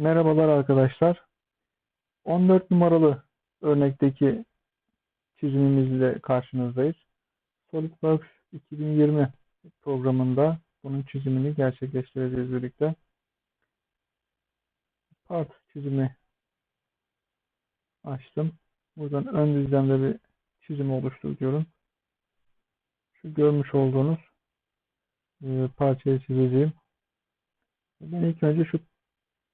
Merhabalar arkadaşlar. 14 numaralı örnekteki çizimimizle karşınızdayız. SolidWorks 2020 programında bunun çizimini gerçekleştireceğiz birlikte. Part çizimi açtım. Buradan ön düzlemde bir çizim oluştur diyorum. Şu görmüş olduğunuz e, parçayı çizeceğim. Ben ilk önce şu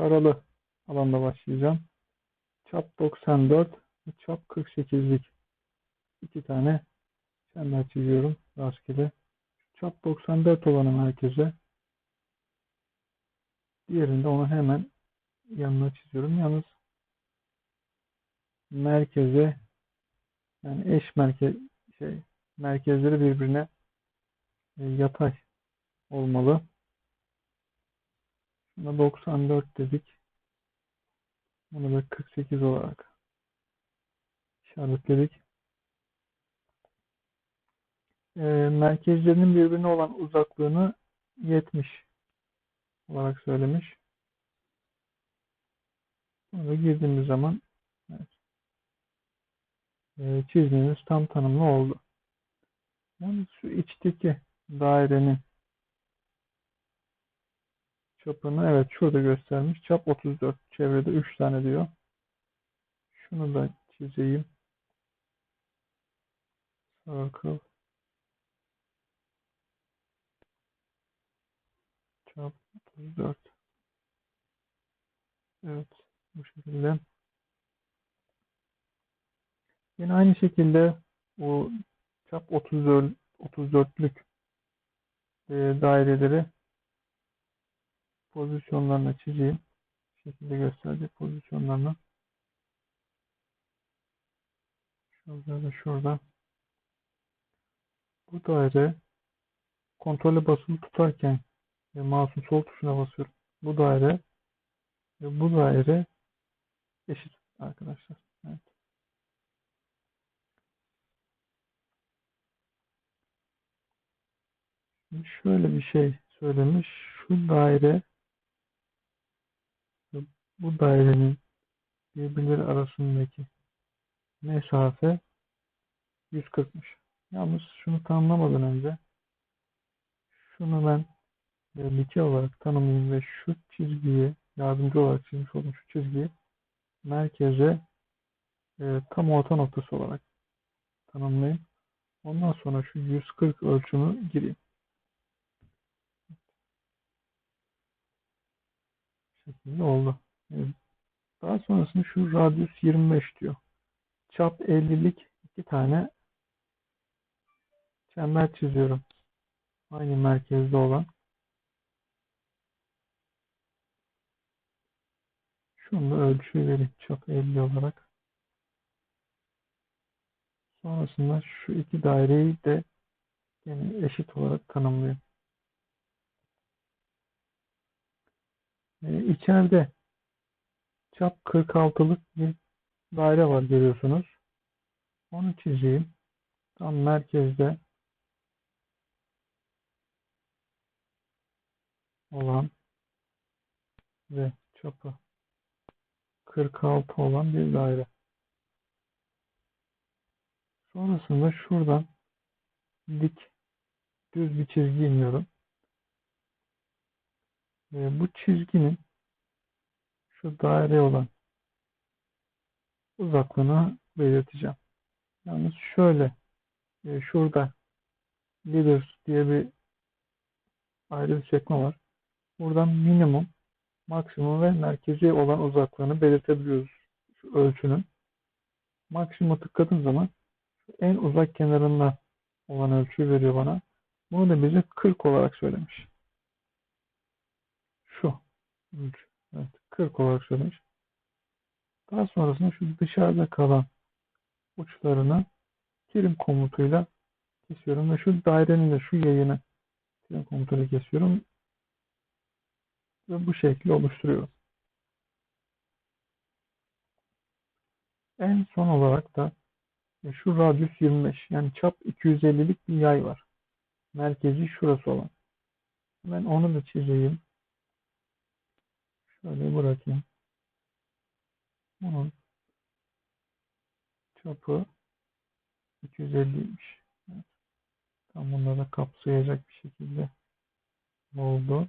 taralı alanda başlayacağım. Çap 94 ve çap 48'lik iki tane çember çiziyorum rastgele. Çap 94 olanı merkeze. Diğerinde onu hemen yanına çiziyorum. Yalnız merkeze yani eş merkez şey merkezleri birbirine e, yatay olmalı. Buna 94 dedik. Bunu da 48 olarak işaretledik. E, merkezlerinin birbirine olan uzaklığını 70 olarak söylemiş. Bunu girdiğimiz zaman evet, e, çizimimiz tam tanımlı oldu. Yani şu içteki dairenin çapını evet şurada göstermiş. Çap 34. Çevrede 3 tane diyor. Şunu da çizeyim. Circle. Çap 34. Evet. Bu şekilde. Yine aynı şekilde bu çap 34 34'lük e, daireleri pozisyonlarına çizeyim. Bu şekilde gösterecek pozisyonlarını. Şurada ve şurada. Bu daire kontrolü basılı tutarken ve mouse'un sol tuşuna basıyorum. Bu daire ve bu daire eşit arkadaşlar. Evet. Şimdi şöyle bir şey söylemiş. Şu daire bu dairenin birbirleri arasındaki mesafe 140'mış. Yalnız şunu tanımlamadan önce şunu ben dike olarak tanımlayayım ve şu çizgiyi yardımcı olarak çizmiş olduğum şu çizgiyi merkeze e, tam orta noktası olarak tanımlayayım. Ondan sonra şu 140 ölçümü gireyim. Şekilde oldu. Daha sonrasında şu radyus 25 diyor. Çap 50'lik iki tane çember çiziyorum. Aynı merkezde olan. Şunu da ölçüyü vereyim. Çap 50 olarak. Sonrasında şu iki daireyi de yine eşit olarak tanımlıyorum. Ee, içeride çap 46'lık bir daire var görüyorsunuz. Onu çizeyim. Tam merkezde olan ve çapı 46 olan bir daire. Sonrasında şuradan dik düz bir çizgi iniyorum. Ve bu çizginin şu daire olan uzaklığını belirteceğim. Yalnız şöyle e, şurada leaders diye bir ayrı bir sekme var. Buradan minimum, maksimum ve merkezi olan uzaklığını belirtebiliyoruz şu ölçünün. Maksimum tıkladığım zaman en uzak kenarında olan ölçüyü veriyor bana. Bunu da bize 40 olarak söylemiş. Şu. Evet, 40 olarak. Daha sonrasında şu dışarıda kalan uçlarını trim komutuyla kesiyorum ve şu dairenin de şu yayını trim komutuyla kesiyorum ve bu şekli oluşturuyorum. En son olarak da şu radyus 25 yani çap 250'lik bir yay var. Merkezi şurası olan. Ben onu da çizeyim. Şöyle bırakayım. Bunun çapı 250'ymiş. Evet. Tam bunları kapsayacak bir şekilde oldu.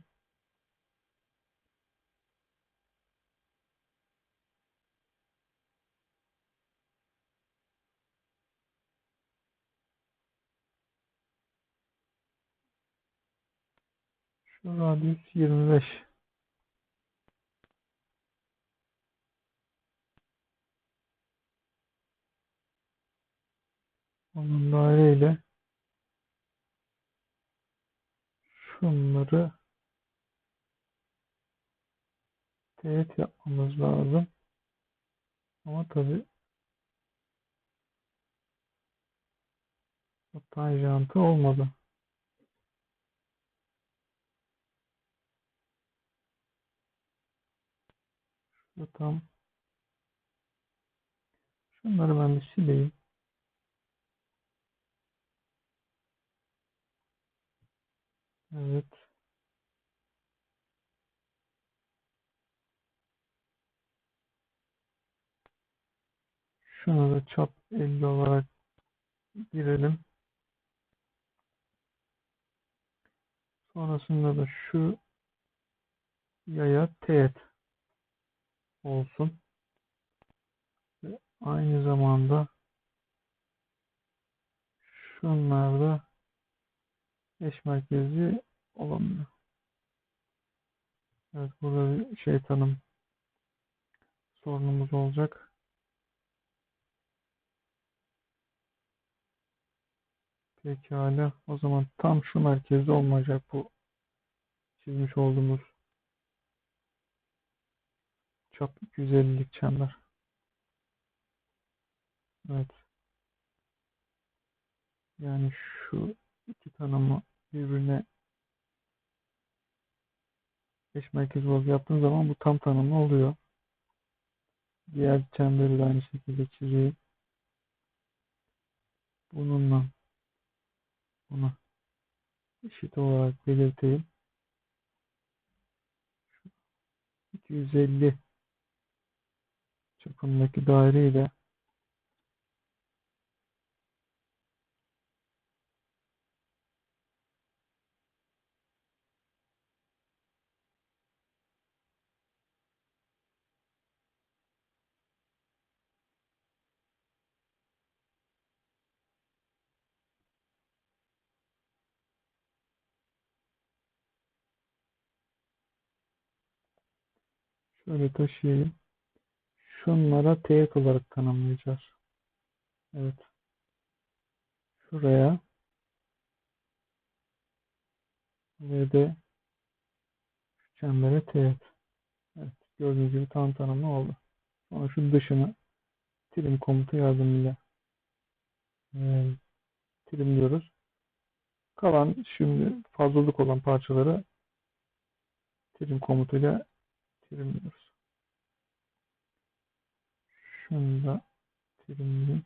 Şu radyüs 25. Onun daireyle şunları teğet yapmamız lazım. Ama tabi o tanjantı olmadı. Şu tam şunları ben bir sileyim. Evet. Şunu da çap 50 olarak girelim. Sonrasında da şu yaya teğet olsun. Ve aynı zamanda şunlar da eş merkezli olamıyor. Evet burada bir şeytanım sorunumuz olacak. Pekala. O zaman tam şu merkezde olmayacak bu çizmiş olduğumuz çap 250'lik çember. Evet. Yani şu iki tanımı birbirine eş merkez olarak yaptığın zaman bu tam tanımlı oluyor. Diğer çemberi de aynı şekilde çizeyim. Bununla bunu eşit olarak belirteyim. 250 çapındaki daireyle şöyle taşıyayım. Şunlara teğet olarak tanımlayacağız. Evet. Şuraya ve de şu çembere teğet. Evet. Gördüğünüz gibi tam tanımlı oldu. Sonra şu dışını trim komutu yardımıyla e, trimliyoruz. Kalan şimdi fazlalık olan parçaları trim komutuyla trimliyoruz. Şunu da trimleyeyim.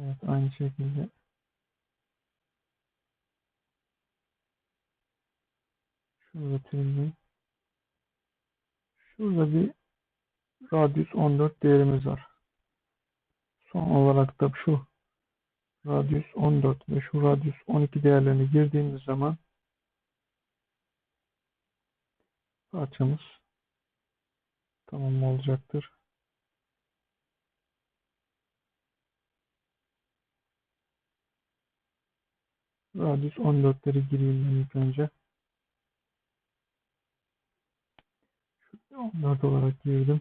Evet aynı şekilde şurada trimleyeyim. Şurada bir radius 14 değerimiz var. Son olarak da şu radius 14 ve şu radius 12 değerlerini girdiğimiz zaman parçamız tamam olacaktır. Radius 14'leri gireyim ben ilk önce. 14 olarak girdim.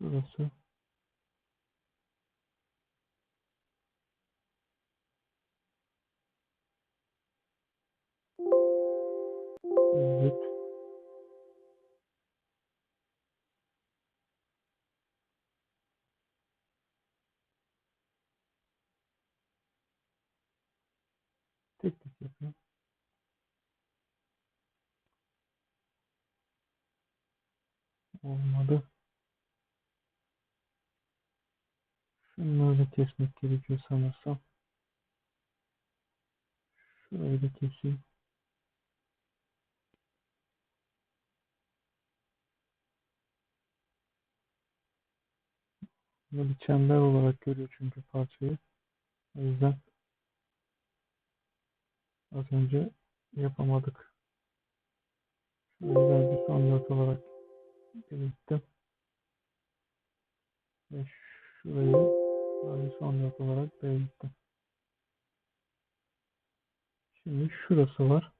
Şurası. Evet. Tek tek yapıyorum. Olmadı. Şunları kesmek gerekiyor sanırsam. Şurayı da keseyim. Bunu bir çember olarak görüyor çünkü parçayı. O yüzden az önce yapamadık. Şurayı bir not olarak belirttim. Ve şurayı bir son olarak belirttim. Şimdi şurası var.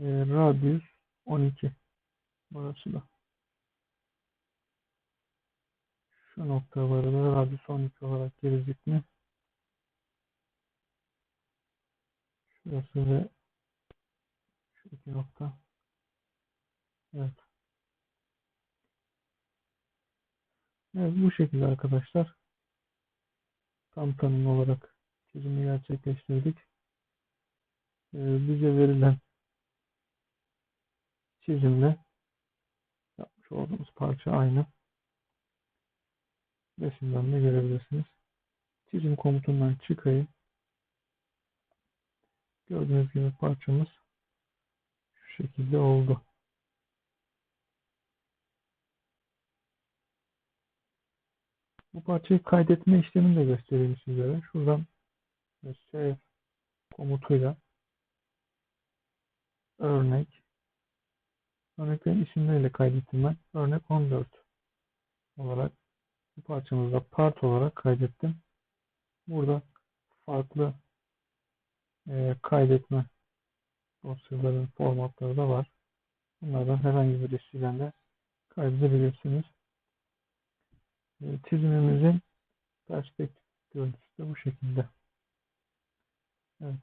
E, radius 12. Burası da. Şu noktaları da radius 12 olarak gelecek mi? Şurası ve şu iki nokta. Evet. Evet bu şekilde arkadaşlar. Tam tanım olarak çizimi gerçekleştirdik. Ee, bize verilen çizimle yapmış olduğumuz parça aynı. Resimden de görebilirsiniz. Çizim komutundan çıkayım. Gördüğünüz gibi parçamız şu şekilde oldu. Bu parçayı kaydetme işlemini de göstereyim sizlere. Şuradan save komutuyla örnek örneklerin isimleriyle kaydettim ben. Örnek 14 olarak bu parçamızda part olarak kaydettim. Burada farklı e, kaydetme dosyaların formatları da var. Bunlardan herhangi birisiyle de kaydedebilirsiniz. E, çizimimizin perspektif görüntüsü de bu şekilde. Evet.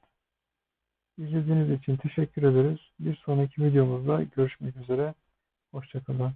İzlediğiniz için teşekkür ederiz. Bir sonraki videomuzda görüşmek üzere. Hoşçakalın.